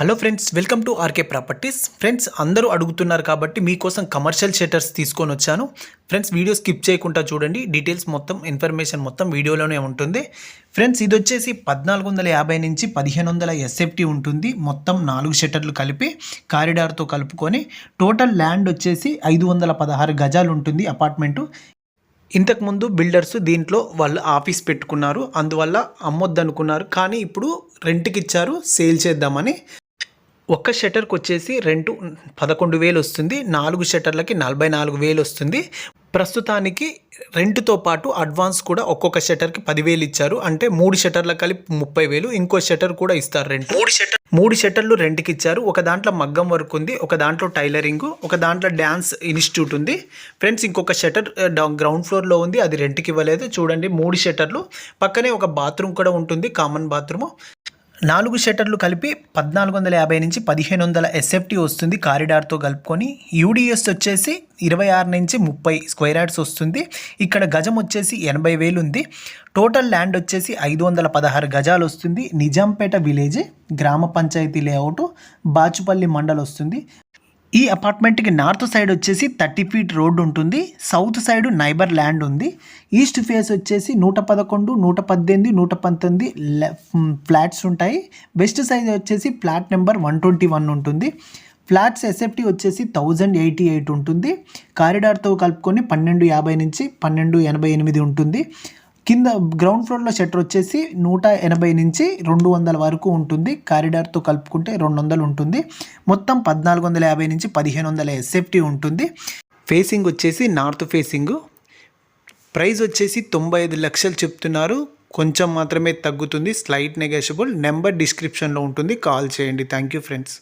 Hello friends welcome to RK properties friends అందరూ అడుగుతున్నారు కాబట్టి మీకోసం కమర్షియల్ షట్టర్స్ తీసుకొని వచ్చాను. ఫ్రెండ్స్ వీడియో స్కిప్ చేయకుండా చూడండి. డీటెయిల్స్ మొత్తం ఇన్ఫర్మేషన్ మొత్తం వీడియోలోనే ఉంటుంది. ఫ్రెండ్స్ ఇది వచ్చేసి పద్నాలుగు వందల యాభై నుంచి పదిహేను వందల ఎస్ఎఫ్టీ ఉంటుంది. మొత్తం నాలుగు షట్టర్లు కలిపి కారిడార్తో కలుపుకొని టోటల్ ల్యాండ్ వచ్చేసి ఐదు వందల పదహారు గజాలు ఉంటుంది అపార్ట్మెంటు ఇంతకుముందు బిల్డర్స్ దీంట్లో వాళ్ళు ఆఫీస్ పెట్టుకున్నారు. అందువల్ల అమ్మొద్దు అనుకున్నారు కానీ ఇప్పుడు రెంట్కి ఇచ్చారు సేల్ చేద్దామని. ఒక్క షట్టర్కి వచ్చేసి రెంట్ పదకొండు వేలు వస్తుంది. నాలుగు షట్టర్లకి నలభై నాలుగు వేలు వస్తుంది. ప్రస్తుతానికి రెంట్తో పాటు అడ్వాన్స్ కూడా ఒక్కొక్క షట్టర్కి పదివేలు ఇచ్చారు. అంటే మూడు షట్టర్లకు కలిపి ముప్పై వేలు ఇంకో షట్టర్ కూడా ఇస్తారు రెంట్ మూడు షట్టర్ మూడు షట్టర్లు రెంట్కి ఇచ్చారు. ఒక దాంట్లో మగ్గం వర్క్ ఉంది ఒక దాంట్లో టైలరింగ్ ఒక దాంట్లో డ్యాన్స్ ఇన్స్టిట్యూట్ ఉంది. ఫ్రెండ్స్ ఇంకొక షట్టర్ గ్రౌండ్ ఫ్లోర్లో ఉంది. అది రెంట్కి ఇవ్వలేదు. చూడండి మూడు షట్టర్లు పక్కనే ఒక బాత్రూమ్ కూడా ఉంటుంది కామన్ బాత్రూమ్. నాలుగు షట్టర్లు కలిపి పద్నాలుగు వందల యాభై నుంచి పదిహేను వందల ఎస్ఎఫ్టీ వస్తుంది కారిడార్తో కలుపుకొని. యూడిఎస్ వచ్చేసి ఇరవై ఆరు నుంచి ముప్పై స్క్వేర్ యార్డ్స్ వస్తుంది. ఇక్కడ గజం వచ్చేసి ఎనభై వేలు ఉంది. టోటల్ ల్యాండ్ వచ్చేసి ఐదు వందల పదహారు గజాలు వస్తుంది. నిజాంపేట విలేజ్ గ్రామ పంచాయతీ లేఅవుట్ బాచుపల్లి మండల్ వస్తుంది. ఈ అపార్ట్మెంట్కి నార్త్ సైడ్ వచ్చేసి థర్టీ ఫీట్ రోడ్ ఉంటుంది. సౌత్ సైడ్ నైబర్ ల్యాండ్ ఉంది. ఈస్ట్ ఫేస్ వచ్చేసి నూట పదకొండు నూట పద్దెనిమిది నూట పంతొమ్మిది ఫ్లాట్స్ ఉంటాయి. వెస్ట్ సైడ్ వచ్చేసి flat number one twenty one ఉంటుంది ఫ్లాట్స్ ఎస్ఎఫ్టీ వచ్చేసి థౌజండ్ ఎయిటీ ఎయిట్ ఉంటుంది కారిడార్తో కలుపుకొని పన్నెండు యాభై నుంచి పన్నెండు ఎనభై ఎనిమిది ఉంటుంది. కింద గ్రౌండ్ ఫ్లోర్లో షట్టర్ వచ్చేసి నూట ఎనభై నుంచి రెండు వందల వరకు ఉంటుంది. కారిడార్తో కలుపుకుంటే రెండు వందలు ఉంటుంది. మొత్తం పద్నాలుగు వందల యాభై నుంచి పదిహేను వందల ఎస్ఎఫ్టీ ఉంటుంది. ఫేసింగ్ వచ్చేసి నార్త్ ఫేసింగ్ ప్రైస్ వచ్చేసి తొంభై ఐదు లక్షలు చెప్తున్నారు. కొంచెం మాత్రమే తగ్గుతుంది. స్లైట్ నెగోషియబుల్ నెంబర్ డిస్క్రిప్షన్లో ఉంటుంది. కాల్ చేయండి. Thank you friends